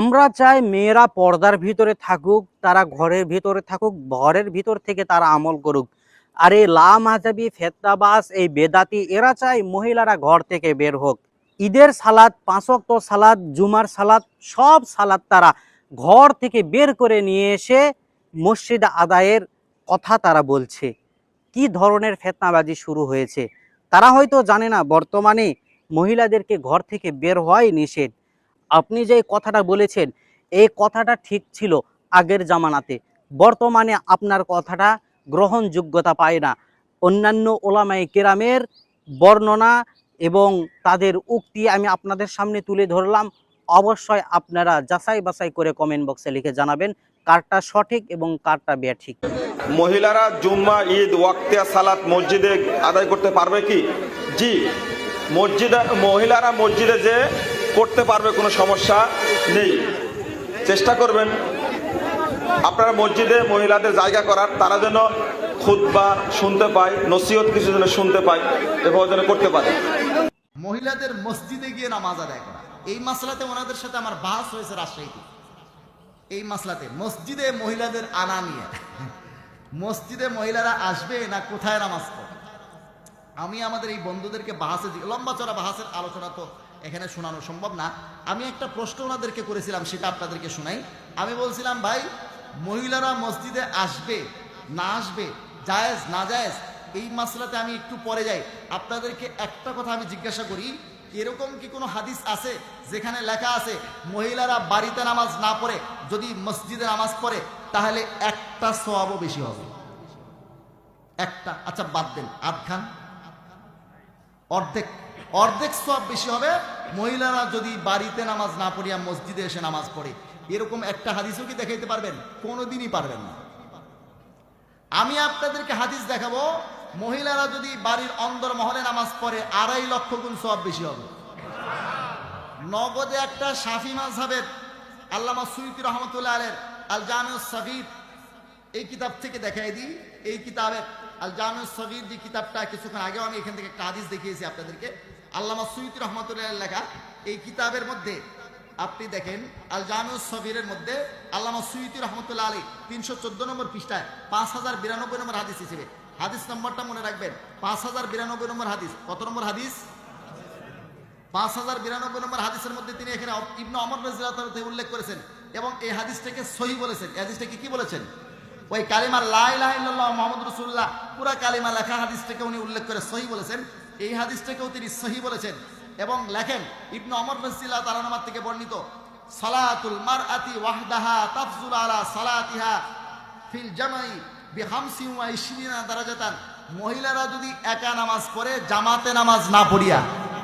আমরা চাই মেয়েরা পর্দার ভিতরে থাকুক, তারা ঘরের ভিতরে থাকুক, ঘরের ভিতর থেকে তারা আমল করুক। আর এই লা মাজাবি ফেতনাবাস, এই বেদাতি, এরা চায় মহিলারা ঘর থেকে বের হোক। ঈদের সালাদ পাঁচক্ত সালাদ, জুমার সালাদ, সব সালাদ তারা ঘর থেকে বের করে নিয়ে এসে মসজিদ আদায়ের কথা তারা বলছে। কি ধরনের ফেতনাবাজি শুরু হয়েছে? তারা হয়তো জানে না, বর্তমানে মহিলাদেরকে ঘর থেকে বের হওয়াই নিষেধ। আপনি যে কথাটা বলেছেন, এই কথাটা ঠিক ছিল আগের জামানাতে। বর্তমানে আপনার কথাটা গ্রহণযোগ্যতা পায় না। অন্যান্য ওলামাই কেরামের বর্ণনা এবং তাদের উক্তি আমি আপনাদের সামনে তুলে ধরলাম। অবশ্যই আপনারা যাচাই বাছাই করে কমেন্ট বক্সে লিখে জানাবেন কারটা সঠিক এবং কারটা ব্যাঠিক মহিলারা জুম্মা, ঈদ, ওয়াক্তিয়া, সালাত মসজিদে আদায় করতে পারবে কি? জি, মসজিদে, মহিলারা মসজিদে যে করতে পারবে কোনো সমস্যা নেই। চেষ্টা করবেন আপনারা মসজিদে মহিলাদের জায়গা করার, তারা যেন খুতবা শুনতে পায়, নসিহত কিছু যেন শুনতে পায়, এভাবে যেন করতে পারে। মহিলাদের মসজিদে গিয়ে নামাজ আদায় করা। এই মাসলাতে ওনাদের সাথে আমার বাস হয়েছে রাজশাহীতে। এই মাসলাতে মসজিদে মহিলাদের আনা নিয়ে। মসজিদে মহিলারা আসবে না কোথায় নামাজ আমি আমাদের এই বন্ধুদেরকে বাহাসে লম্বা চড়া বাহাসের আলোচনা তো এখানে শোনানো সম্ভব না। আমি একটা প্রশ্ন ওনাদেরকে করেছিলাম, সেটা আপনাদেরকে শোনাই। আমি বলছিলাম, ভাই, মহিলারা মসজিদে আসবে, না আসবে, জায়েজ, না জায়েজ, এই মাসলাতে আমি একটু পরে যাই। আপনাদেরকে একটা কথা আমি জিজ্ঞাসা করি, এরকম কি কোনো হাদিস আছে যেখানে লেখা আছে, মহিলারা বাড়িতে নামাজ না পড়ে, যদি মসজিদে নামাজ পড়ে, তাহলে একটা সোয়াবও বেশি হবে। একটা আচ্ছা বাদ দেন, আধখান। অর্ধেক। অর্ধেক সব বেশি হবে। মহিলারা যদি বাড়িতে নামাজ না পড়িয়া মসজিদে এসে নামাজ পড়ে, এরকম একটা হাদিসও কি দেখাইতে পারবেন? কোনোদিনই পারবেন না। আমি আপনাদেরকে হাদিস দেখাবো, মহিলারা যদি বাড়ির অন্দর মহলে নামাজ পড়ে, আড়াই লক্ষ গুণ সব বেশি হবে। নগদে একটা সাফি মাঝহাবের আল্লামা সুইতি রহমতুল্লাহ আলের আল জামিউস সাগীর, এই কিতাব থেকে দেখাই দিই। এই কিতাবের আল জামিউস সাগীর যে কিতাবটা কিছুক্ষণ আগেও আমি এখান থেকে একটা হাদিস দেখিয়েছি আপনাদেরকে। আল্লামা সুইতি রহমতুল্লাহ লেখা, এই কিতাবের মধ্যে আপনি দেখেন আল জামিউস সগীরের মধ্যে আল্লামা সুইতি রহমতুল্লাহ আলী তিনশো চোদ্দ নম্বর পৃষ্ঠায় পাঁচ হাজার বিরানব্বই নম্বর হাদিস হিসেবে, হাদিস নম্বরটা মনে রাখবেন, পাঁচ হাজার বিরানব্বই নম্বর হাদিস, কত নম্বর হাদিস? পাঁচ হাজার বিরানব্বই নম্বর হাদিসের মধ্যে তিনি এখানে ইবনু অমর থেকে উল্লেখ করেছেন এবং এই হাদিসটাকে সহি বলেছেন। এই হাদিসটাকে কি বলেছেন? ওই কালিমা লা ইলাহা ইল্লাল্লাহ মুহাম্মদ রাসূলুল্লাহ, পুরা কালিমা লেখা হাদিসটাকে উনি উল্লেখ করে সহি বলেছেন। এই হাদিসটাকেও তিনি সহি বলেছেন এবং লেখেন, ইবনু অমর রাজিয়াল্লাহু তাআলা নামার থেকে বর্ণিত, সালাতুল মার আতি ওয়াহদাহা তাফজুল আলা সালাতিহা ফিল জামাই বিহামসি ওয়া ইশরিনা দারাজাতান। মহিলারা যদি একা নামাজ পড়ে, জামাতে নামাজ না পড়িয়া,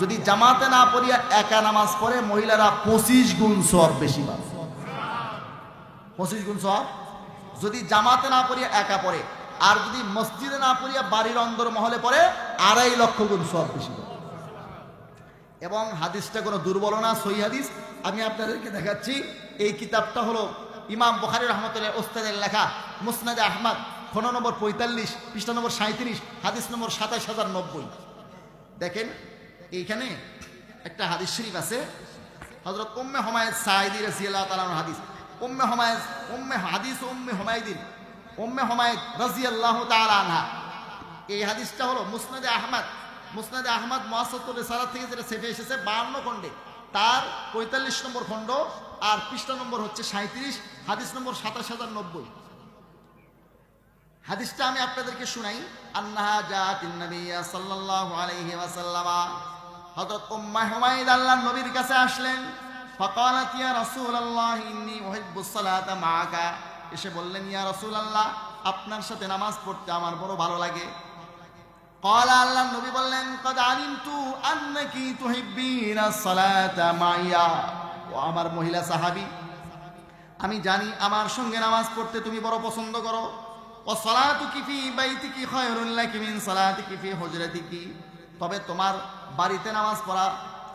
যদি জামাতে না পড়িয়া একা নামাজ পড়ে, মহিলারা পঁচিশ গুণ সব বেশি পাবে। পঁচিশ গুণ সব যদি জামাতে না পড়িয়া একা পড়ে, আর যদি মসজিদে না পড়িয়া বাড়ির অন্দর মহলে পড়ে আড়াই লক্ষ গুণ সব বেশি এবং হাদিসটা কোনো দুর্বল না সই হাদিস। আমি আপনাদেরকে দেখাচ্ছি, এই কিতাবটা হলো ইমাম বখারি রহমতুল্লাহ ওস্তাদের লেখা, মুসনাদ আহমদ, খন নম্বর পঁয়তাল্লিশ, পৃষ্ঠা নম্বর সাঁত্রিশ হাদিস নম্বর সাতাশ হাজার নব্বই। দেখেন, এইখানে একটা হাদিস শরীফ আছে হজরত উম্মে হমায়দ সাইদি রাজিয়াল্লাহ তালার হাদিস। উম্মে হমায়দ, উম্মে হাদিস উম্মে হমায়দিন, উম্মে হমায়দ রাজিয়াল্লাহ তাআলা আনহা। এই হাদিসটা হলো মুসনাদে আহমদ। মুসনাদে আহমদ মহাসত্তর রেসারাত থেকে যেটা সেফে এসেছে বাহান্ন খণ্ডে। তার পঁয়তাল্লিশ নম্বর খণ্ড আর পৃষ্ঠা নম্বর হচ্ছে সাঁত্রিশ হাদিস নম্বর সাতাশ হাজার নব্বই। হাদিসটা আমি আপনাদেরকে শুনাই। আন্নাহা জাতিন নবিয়া সাল্লাল্লাহু আলাইহি নবীর কাছে আসলেন। ফাকালাত ইয়া এসে বললেন, ইয়া রাসূলুল্লাহ, আপনার সাথে নামাজ পড়তে আমার বড় ভালো লাগে। কলা আল্লাহ নবী বললেন, কদ আলিমতু আন্নাকি তুহিব্বিনা সালাতা মাইয়া। ও আমার মহিলা সাহাবী, আমি জানি আমার সঙ্গে নামাজ পড়তে তুমি বড় পছন্দ করো। ও সালাতু কিফি বাইতি কি খয়রুল্লাহ কিমিন সালাতি কিফি হজরাতি কি তবে তোমার বাড়িতে নামাজ পড়া,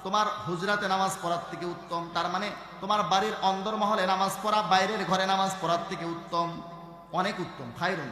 তোমার হুজরাতে নামাজ পড়ার থেকে উত্তম। তার মানে তোমার বাড়ির অন্দরমহলে নামাজ পড়া, বাইরের ঘরে নামাজ পড়ার থেকে উত্তম। অনেক উত্তম, খায়রুন।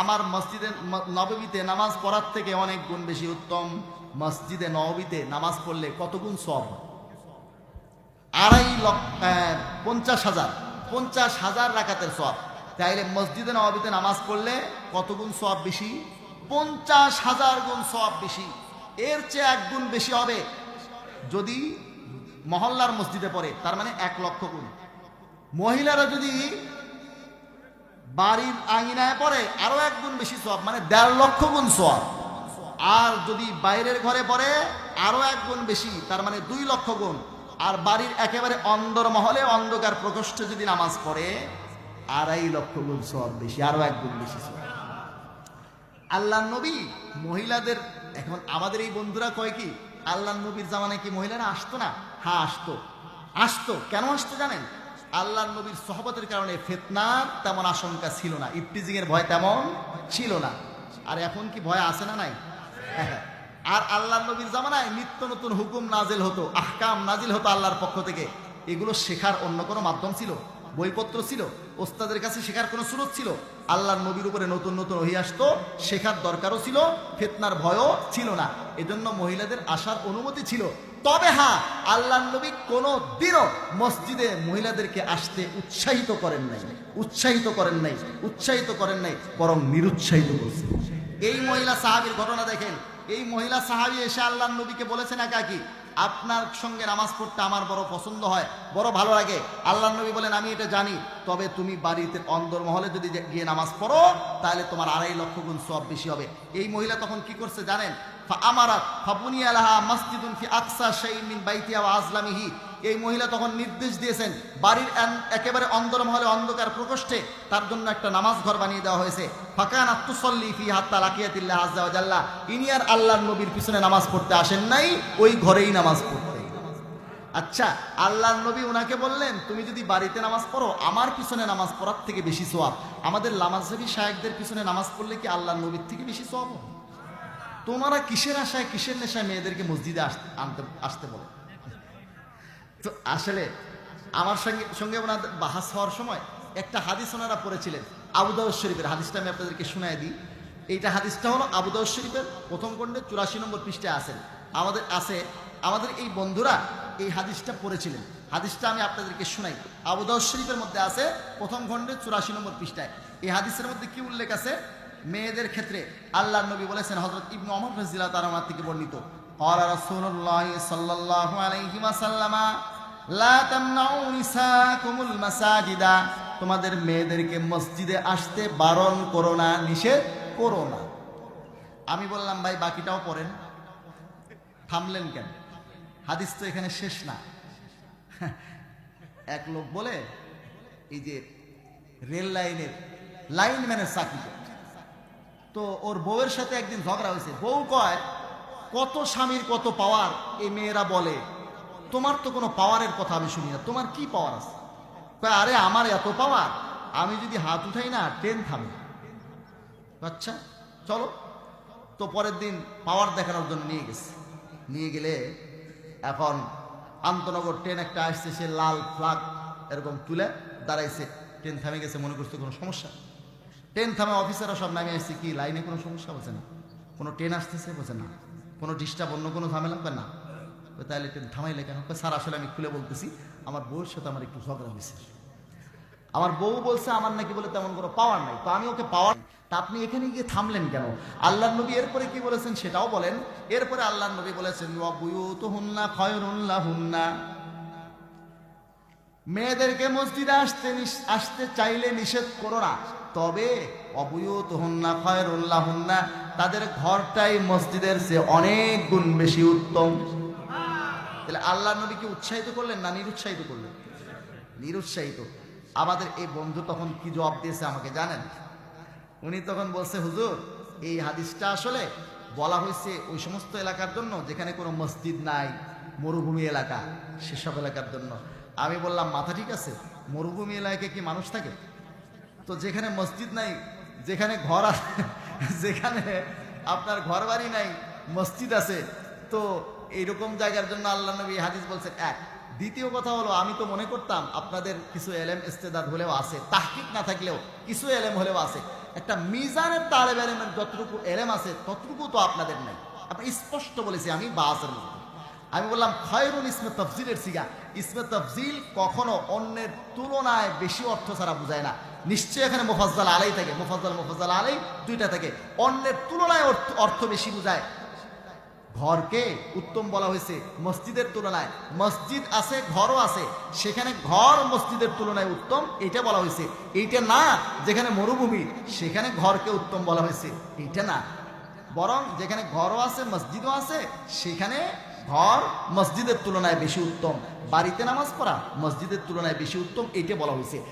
আমার মসজিদে নবমীতে নামাজ পড়ার থেকে অনেক গুণ বেশি উত্তম। মসজিদে নবমীতে নামাজ পড়লে কত গুণ সব আড়াই লক্ষ পঞ্চাশ হাজার। পঞ্চাশ হাজার রাকাতের সব তাইলে মসজিদে নবাবিতে নামাজ পড়লে কত গুণ সব বেশি? পঞ্চাশ হাজার গুণ সব বেশি। এর চেয়ে এক গুণ বেশি হবে যদি মহল্লার মসজিদে পড়ে, তার মানে এক লক্ষ গুণ। মহিলারা যদি বাড়ির আঙিনায় পড়ে আরও এক গুণ বেশি সব মানে দেড় লক্ষ গুণ সব। আর যদি বাইরের ঘরে পড়ে, আরও এক গুণ বেশি, তার মানে দুই লক্ষ গুণ। আর বাড়ির একেবারে অন্দর মহলে অন্ধকার প্রকোষ্ঠে যদি নামাজ পড়ে, আড়াই লক্ষ গুণ সব বেশি, আরও এক গুণ বেশি সব। আল্লাহ নবী মহিলাদের, এখন আমাদের এই বন্ধুরা কয় কি আল্লাহ নবীর জামানায় কি মহিলারা আসতো না? হ্যাঁ আসতো। আসতো। কেন আসতো জানেন? আল্লাহ নবীর সহবতের কারণে ফেতনার তেমন আশঙ্কা ছিল না। ইফটিজিং এর ভয় তেমন ছিল না। আর এখন কি ভয় আছে না নাই? আর আল্লাহ নবীর জামানায় নিত্য নতুন হুকুম নাজিল হতো, আহকাম নাজিল হতো আল্লাহর পক্ষ থেকে। এগুলো শেখার অন্য কোনো মাধ্যম ছিল, বইপত্র ছিল, ওস্তাদের কাছে শেখার কোনো সুরত ছিল। আল্লাহর নবীর উপরে নতুন নতুন ওহি আসতো, শেখার দরকারও ছিল, ফেতনার ভয়ও ছিল না। এজন্য মহিলাদের আসার অনুমতি ছিল তবে হ্যাঁ আল্লাহ নবী কোনো দিনও মসজিদে মহিলাদেরকে আসতে উৎসাহিত করেন নাই। উৎসাহিত করেন নাই, উৎসাহিত করেন নাই, বরং নিরুৎসাহিত করছেন। এই মহিলা সাহাবির ঘটনা দেখেন। এই মহিলা সাহাবি এসে আল্লাহ নবীকে বলেছেন একাকি আপনার সঙ্গে নামাজ পড়তে আমার বড় পছন্দ হয়, বড় ভালো লাগে। আল্লাহ নবী বলেন, আমি এটা জানি। তবে তুমি বাড়িতে অন্দরমহলে যদি গিয়ে নামাজ পড়ো, তাহলে তোমার আড়াই লক্ষ গুণ সব বেশি হবে। এই মহিলা তখন কি করছে জানেন? আজলামিহি। এই মহিলা তখন নির্দেশ দিয়েছেন, বাড়ির একেবারে অন্দরমহলে অন্ধকার প্রকোষ্ঠে তার জন্য একটা নামাজ ঘর বানিয়ে দেওয়া হয়েছে। ফাকান আত্তুসল্লি ফি হাত্তা ইনি আর নবীর পিছনে নামাজ পড়তে আসেন নাই, ওই ঘরেই নামাজ পড়তে। আচ্ছা আল্লাহর নবী ওনাকে বললেন, তুমি যদি বাড়িতে নামাজ পড়ো, আমার পিছনে নামাজ পড়ার থেকে বেশি সোয়াব। আমাদের লামাজহাবি শায়েকদের পিছনে নামাজ পড়লে কি আল্লাহর নবীর থেকে বেশি সোয়াব? তোমরা কিসের আশায়, কিসের নেশায় মেয়েদেরকে মসজিদে আসতে, আনতে, আসতে বলো? তো আসলে, আমার সঙ্গে সঙ্গে ওনাদের বাহাস হওয়ার সময় একটা হাদিস ওনারা পড়েছিলেন আবুদাউদ শরীফের। হাদিসটা আমি আপনাদেরকে শোনায় দিই। এইটা হাদিসটা হলো আবুদাউদ শরীফের প্রথম খণ্ডে চুরাশি নম্বর পৃষ্ঠায় আছেন আমাদের আছে আমাদের এই বন্ধুরা এই হাদিসটা পড়েছিলেন হাদিসটা আমি আপনাদেরকে শোনাই আবুদাউদ শরীফের মধ্যে আছে প্রথম খণ্ডে চুরাশি নম্বর পৃষ্ঠায় এই হাদিসের মধ্যে কি উল্লেখ আছে মেয়েদের ক্ষেত্রে আল্লাহ নবী বলেছেন হজরত ইবনু অমর ফজিলা তার আমার থেকে বর্ণিত قال رسول الله صلى الله عليه وسلم لا تمنعوا نساءكم المساجد তোমাদের মেয়েদেরকে মসজিদে আসতে বারণ করো না নিষেধ করো না আমি বললাম ভাই বাকিটাও পড়েন থামলেন কেন হাদিস তো এখানে শেষ না। এক লোক বলে, এই যে রেল লাইনের লাইনম্যানের চাকরি। তো ওর বউয়ের সাথে একদিন ঝগড়া হয়েছে। বউ কয়, কত স্বামীর কত পাওয়ার এই মেয়েরা বলে, তোমার তো কোনো পাওয়ারের কথা আমি শুনি না। তোমার কি পাওয়ার আছে? আরে, আমার এত পাওয়ার আমি যদি হাত উঠাই না, ট্রেন থামে। আচ্ছা চলো। তো পরের দিন পাওয়ার দেখানোর জন্য নিয়ে গেছে। নিয়ে গেলে এখন আন্তনগর ট্রেন একটা আসছে, সে লাল ফ্লাগ এরকম তুলে দাঁড়াইছে। ট্রেন থামে গেছে, মনে করছে কোনো সমস্যা? ট্রেন থামে অফিসাররা সব নামে আসছে, কি লাইনে কোনো সমস্যা? বোঝে না। কোনো ট্রেন আসতেছে? বোঝে না। কোনো ডিস্টার্ব অন্য কোনো ঝামেলা? কয় না। তাহলে ট্রেন থামাইলে কেন? স্যার, আসলে আমি খুলে বলতেছি, আমার বউয়ের সাথে আমার একটু ঝগড়া হয়েছে। আমার বউ বলছে, আমার নাকি বলে তেমন কোনো পাওয়ার নাই। তো আমি ওকে পাওয়ার তা আপনি এখানে গিয়ে থামলেন কেন? আল্লাহ নবী এরপরে কি বলেছেন সেটাও বলেন। এরপরে আল্লাহ নবী বলেছেন হুন্না হুন্না মেয়েদেরকে মসজিদে আসতে আসতে চাইলে নিষেধ করো না। তবে অবুয়ত হন্না খয়রুল্লাহ হুন্না তাদের ঘরটাই মসজিদের সে অনেক গুণ বেশি উত্তম। তাহলে আল্লাহ নবীকে উৎসাহিত করলেন না নিরুৎসাহিত করলেন? নিরুৎসাহিত। আমাদের এই বন্ধু তখন কি জবাব দিয়েছে আমাকে জানেন? উনি তখন বলছে, হুজুর, এই হাদিসটা আসলে বলা হয়েছে ওই সমস্ত এলাকার জন্য যেখানে কোনো মসজিদ নাই, মরুভূমি এলাকা, সেসব এলাকার জন্য। আমি বললাম, মাথা ঠিক আছে, মরুভূমি এলাকায় কি মানুষ থাকে? তো যেখানে মসজিদ নাই, যেখানে ঘর আছে, যেখানে আপনার ঘর বাড়ি নাই, মসজিদ আছে, তো এইরকম জায়গার জন্য আল্লাহ নবী হাদিস বলছেন, এক। দ্বিতীয় কথা হলো, আমি তো মনে করতাম আপনাদের কিছু এলেম ইস্তেদাদ হলেও আছে, তাহকিক না থাকলেও কিছু এলেম হলেও আছে। একটা মিজানের তালেব এলেমের যতটুকু এলেম আছে, ততটুকু তো আপনাদের নাই। আপনি স্পষ্ট বলেছি, আমি বাসের মধ্যে। আমি বললাম, খয়রুল ইসমে তফজিলের সিগা। ইসমে তফজিল কখনো অন্যের তুলনায় বেশি অর্থ ছাড়া বোঝায় না। নিশ্চয়ই এখানে মোফাজ্জাল আলাই থাকে, মোফাজ্জাল মোফাজ্জাল আলাই দুইটা থাকে। অন্যের তুলনায় অর্থ বেশি বোঝায় ঘরকে উত্তম বলা হয়েছে মসজিদের তুলনায়। মসজিদ আছে, ঘরও আছে। সেখানে ঘর মসজিদের তুলনায় উত্তম, এটা বলা হয়েছে। এইটা না, যেখানে মরুভূমি, সেখানে ঘরকে উত্তম বলা হয়েছে। এইটা না। বরং যেখানে ঘরও আছে, মসজিদও আছে, সেখানে ঘর মসজিদের তুলনায় বেশি উত্তম। বাড়িতে নামাজ পড়া, মসজিদের তুলনায় বেশি উত্তম, এইটা বলা হয়েছে।